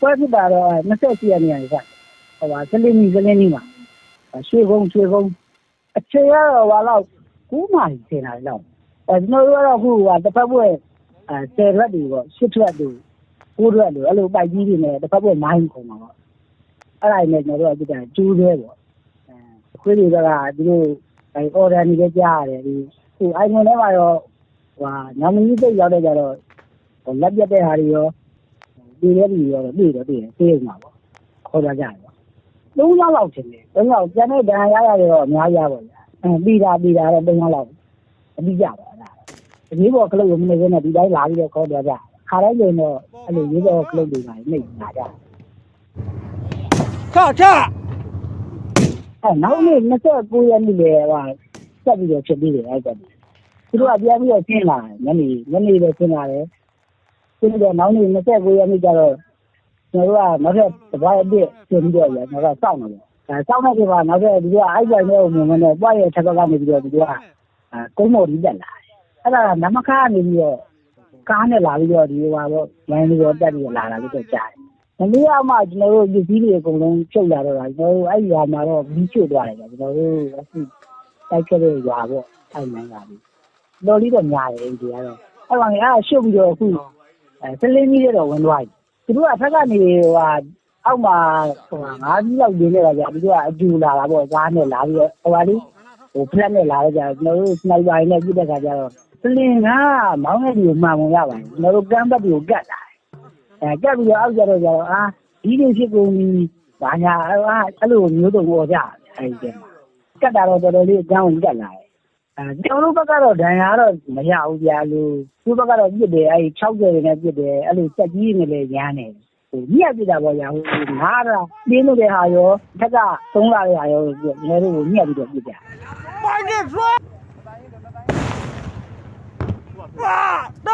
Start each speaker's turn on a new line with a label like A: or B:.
A: ပွဲဖြစ်တာတော့28ရက်နေ့ကနေစဟိုပါစလင်းကြီးစလင်းကြီးမှာ ရွှေကုန်း ရွှေကုန်း အချိန်ကတော့ဟာလောက်9မိုင်ထင်တာလောက်အဲကျွန်တော်တို့ကတော့ အခုဟာတစ်ဖက်ဘက်အဲ10ရက်တွေပေါ့10ရက်တွေ9ရက်တွေအဲ့လို ပိုက်ကြီးတွေနဲ့တစ်ဖက်ဘက်မိုင်းခုံမှာပေါ့ အဲ့ဒါနဲ့ ကျွန်တော်တို့ကကြည့်တာကျူးသေးပေါ့အဲခွေးတွေကသူတို့အဲ order နေကြကြားရတယ်ဒီဟိုအိုင်ငွန်ထဲမှာတော့ဟိုဟာညမကြီးစိတ်ရောက်တဲ့ကြတော့ လက်ပြတ်တဲ့ဟာတွေရော ဒီရဲဒီရောတော့တွေ့တော့တွေ့တယ်သိရမှာပေါ့ခေါ်ကြကြတယ်ပေါ့သုံးလောက်လောက်ထင်တယ်သုံးလောက်ကျန်တဲ့ဒဏ်ရာရရတယ်တော့အများကြီးပါဗျာအဲပြီးတာပြီးတာတော့သုံးလောက်လောက်အပြီးကြပါလားအရေးပေါ်ကလုတ်မနေဘဲနဲ့ဒီတိုင်းလာပြီးတော့ခေါ်ကြကြခါတိုင်းကျရင်တော့အဲ့လိုရေးပေါ်ကလုတ်တွေပါနေလာကြ
B: ထထ
A: အဲနောက်နေ့29ရက်နေ့လေဟာဆက်ပြီးတော့ဖြစ်ပြီးတယ်အဲ့ကတည်းကသူတို့ကပြန်ပြီးတော့ရှင်းလာညနေညနေပဲရှင်းလာတယ် ရှင်းတော့နောက်နေ့29ရက်နေ့ကျတော့ကျွန်တော်တို့ကနောက်ထပ်တစ်ပတ်အပြည့်ပြင်ပြီးတော့ရကျွန်တော်ကစောင့်နေတယ်။အဲစောင့်နေကြပါနောက်ထပ်ဒီကအိုက်ပိုင်နဲ့ဝင်မနဲ့ပွားရဲ့ထက်ကနေပြီးတော့ဒီကအဲကုန်းမော်ဒီတက်လာတယ်။အဲ့ဒါနမခကနေပြီးတော့ကားနဲ့လာပြီးတော့ဒီဟိုပါတော့လိုင်းပြီးတော့တက်ပြီးလာတာလို့တော့ကြားတယ်။မနေ့ကမှကျွန်တော်တို့ဒီကြီးတွေအကုန်လုံးဖြုတ်လာတော့တာကျွန်တော်တို့အဲ့ဒီဟာမှာတော့ပြီးချွတ်သွားတယ်ကျွန်တော်တို့အခုတိုက်ခဲ့တဲ့ရွာပေါ့အဲ့မှန်းကပြီးတော်လေးတော့များတယ်ဒီကတော့အဲ့ကောင်ကရှုပ်ပြီးတော့အခု အဲစလင်းကြီးတွေတော့ ဝင်သွားပြီ သူတို့ကဖက်ကနေဟိုဟာအောက်မှာဟိုဟာငါးကြီးလောက်နေနေတာကြာသူတို့က အကျူလာတာပေါ့ ကားနဲ့လာပြီးတော့ဟိုဟာလေးဟိုဖလက်နဲ့လာတော့ကြာကျွန်တော်တို့ စနိုက်ပါနဲ့ပြစ်တဲ့ခါကျတော့ စလင်က မောင်းတဲ့ဒီကို မှန်ပုံရပါတယ် ကျွန်တော်တို့ ကမ်းဘက်ကိုကတ်တာအဲကတ်ပြီးတော့ အောက်ကျတော့ကြာတော့အာဒီလိုဖြစ်ကုန်ပြီ ဘာညာ အဲ့လိုမျိုးတော့ဟောကြအဲ့ဒီမှာကတ်တာတော့ တော်တော်လေး အကြောင်းကတ်လာတယ်အဲ ကျွန်တော်တို့ဘက်ကတော့ ဒဏ်ရာတော့ မရဘူးကြာလို့သူ့ဘက်ကတော့ပြစ်တယ်အဲ့60တွေနဲ့ပြစ်တယ် အဲ့လို စက်ကြီးနေလေရမ်းတယ်ဟိုမြက်ပြတာပေါ့ညာဟိုငါးတာပြင်းလို့တဲ့ဟာရောထက်က သုံးလာတဲ့ဟာရော ကျွန်တော်တို့ကိုမြက်ပြီးတော့ပြစ်ကြ
B: မိုင်းနဲ့ဆွဲအာတ